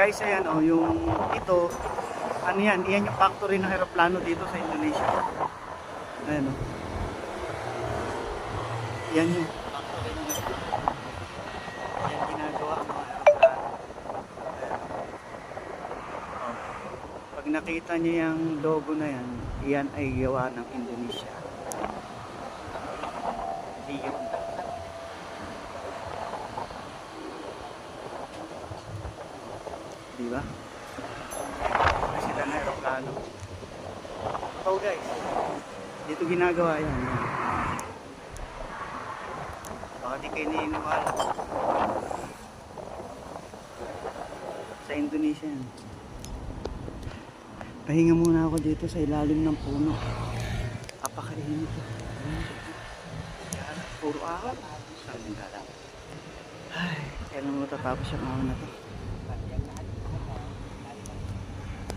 Guys, ayan oh, yung ito, ano yan, yan yung factory ng aeroplano dito sa Indonesia. Ayan oh. Yan yung factory ng aeroplano. Yan ginagawa ang mga aeroplano. Ayan. Oh. Pag nakita niyo yung logo na yan, yan ay gawa ng Indonesia. Hindi yun. Di ba? Kasi sila na aeroplano. Oh guys, dito ginagawa yan. Baka di kayo niniwala. Sa Indonesia yan. Pahinga muna ako dito sa ilalim ng puno. Apakainit. Puro ahon. Saan yung gala? Ay, kailan mo matatapos yung ahon na to?